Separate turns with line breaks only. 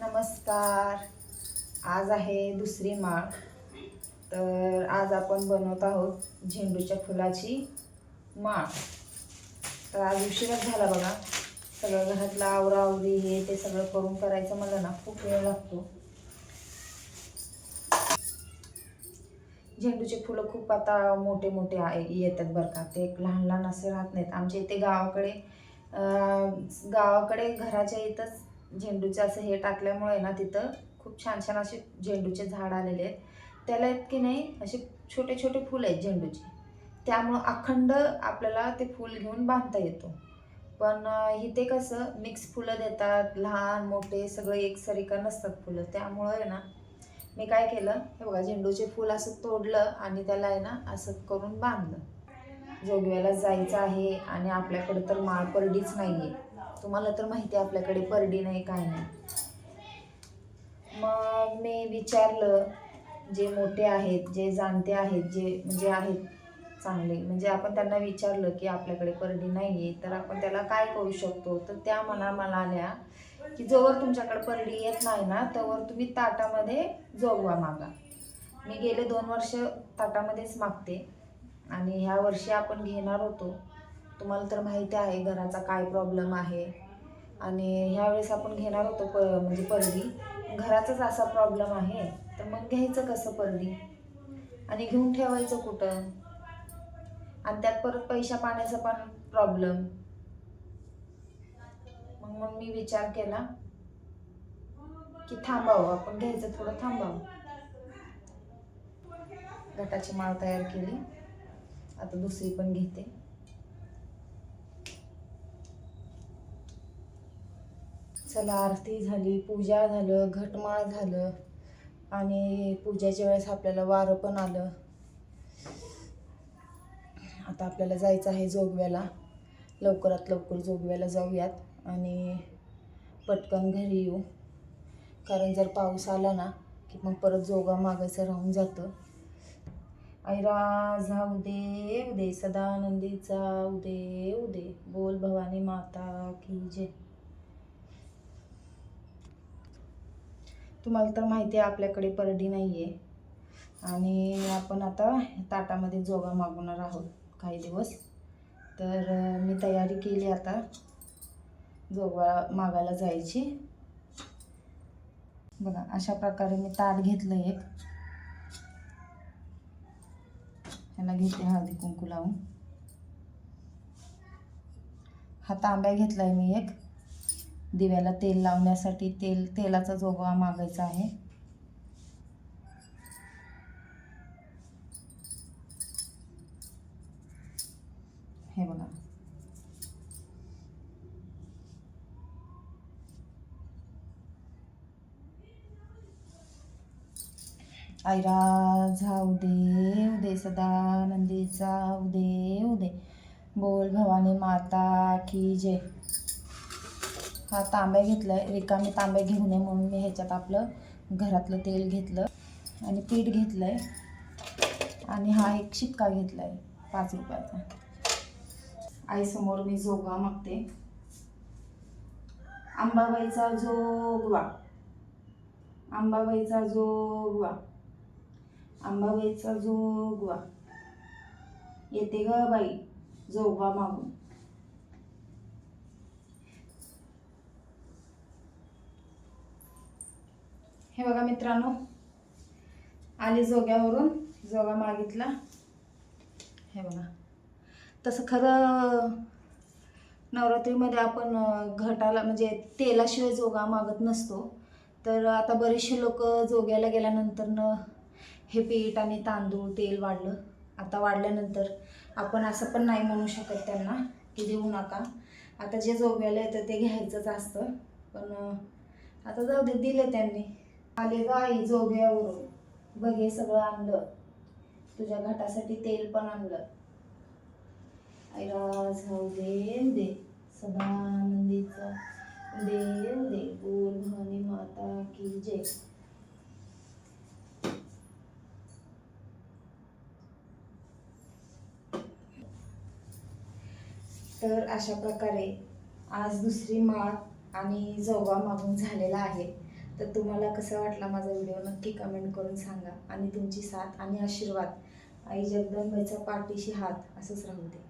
नमस्कार. आज आहे दुसरी माळ. तर आज आपण बनवत आहोत झेंडूच्या फुलाची माळ. तर आज उशीरच झाला बघा. सगळं घरातलं आवरावरी हे ते सगळं करून करायचं मला ना खूप वेळ लागतो. झेंडूचे फुलं खूप आता मोठे मोठे आहे येतात बरं का. ते लहान लहान असे राहत नाहीत. आमच्या इथे गावाकडे गावाकडे घराच्या इथंच झेंडूचे असं हे टाकल्यामुळे ना तिथं खूप छान छान असे झेंडूचे झाड आलेले आहेत. त्याला आहेत की नाही असे छोटे छोटे फुलं आहेत झेंडूचे. त्यामुळं अखंड आपल्याला ते फूल घेऊन बांधता येतो. पण इथे कसं मिक्स फुलं देतात लहान मोठे सगळे एकसरिका नसतात फुलं. त्यामुळं आहे ना मी काय केलं हे बघा झेंडूचे फूल असं तोडलं आणि त्याला आहे ना असं करून बांधलं. जोगव्याला जायचं आहे आणि आपल्याकडे तर माळपरडीच नाही आहे तुम्हाला तर माहिती आहे आपल्याकडे परडी नाही काय नाही. मग मी विचारलं जे मोठे आहेत जे जाणते आहेत जे म्हणजे आहेत चांगले म्हणजे आपण त्यांना विचारलं की आपल्याकडे परडी नाही आहे तर आपण त्याला काय करू शकतो? तर त्या मना मला आल्या की जोवर तुमच्याकडे परडी येत नाही ना तोवर तुम्ही ताटामध्ये जोगवा मागा. मी गेले दोन वर्ष ताटामध्येच मागते आणि ह्या वर्षी आपण घेणार होतो. तुम्हाला तर माहिती आहे घराचा काय प्रॉब्लेम आहे. आणि ह्यावेळेस आपण घेणार होतो प म्हणजे परडी. घराचाच असा प्रॉब्लेम आहे. तर मग घ्यायचं कसं परडी? आणि घेऊन ठेवायचं कुठं? आणि त्यात परत पैशा पाण्याचा पण प्रॉब्लेम मग मग मी विचार केला की थांबावं. आपण घ्यायचं थोडं थांबावं. गटाची माळ तयार केली. आता दुसरी पण घेते. चला आरती झाली पूजा झालं घटमाळ झालं आणि पूजेच्या वेळेस आपल्याला वारं पण आलं. आता आपल्याला जायचं आहे जोगव्याला. लवकरात लवकर जोगव्याला जाऊयात आणि पटकन घरी येऊ. कारण जर पाऊस आला ना की मग परत जोगा मागायचं राहून जातं. ऐरा जाऊ दे उदे सदानंदीचा उदे उदे बोल भवानी माता की जय. तुम्हाला तर माहिती आहे आपल्याकडे परडी नाही आहे आणि आपण आता ताटामध्ये जोगा मागवणार आहोत काही दिवस. तर मी तयारी केली आता. जोगा मागायला जायची. बघा अशा प्रकारे मी ताट घेतलं एक. ह्याला घेते हळदी कुंकू लावून. हा तांब्या घेतला आहे मी एक. दिव्याला तेल लावण्यासाठी तेल तेलाचा जोगवा मागायचा आहे. हे बघा. ऐरा जाऊ दे उदे सदानंदीचा उदे उदे बोल भवानी माता की जय. हा तांब्या घेतलाय रिकामी तांब्या घेऊ नये म्हणून मी ह्याच्यात आपलं घरातलं तेल घेतलं आणि पीठ घेतलंय. आणि हा एक शिक्का घेतलाय पाच रुपयाचा. आईसमोर मी जोगा मागते. आंबाबाईचा जोगवा. आंबाबाईचा जोगवा. आंबाबाईचा जोगवा. येते ग बाई जोगवा मागून. हे बघा मित्रांनो आली जोग्यावरून जोगा मागितला. हे बघा. तसं खरं नवरात्रीमध्ये आपण घटाला म्हणजे तेलाशिवाय जोगा मागत नसतो. तर आता बरेचसे लोक जोग्याला गेल्यानंतरनं हे पीठ आणि तांदूळ तेल वाढलं. आता वाढल्यानंतर आपण असं पण नाही म्हणू शकत त्यांना की देऊ नका. आता जे जोग्याला येतं ते घ्यायचंच असतं पण आता जाऊ दे दिलं त्यांनी. आले ग आई जोग्यावरून. बघ हे सगळं आणलं. तुझ्या घाटासाठी तेल पण आणलं. ऐरा जाऊ दे दे. सदानंदीचा दे दे. बोल म्हणे माता की जय. तर अशा प्रकारे आज दुसरी माळ आणि जोगा मागून झालेला आहे. तर तुम्हाला कसा वाटला माझा व्हिडिओ नक्की कमेंट करून सांगा. आणि तुमची साथ आणि आशीर्वाद. आई जगदंबेचा पाठीशी हात असंच राहू दे.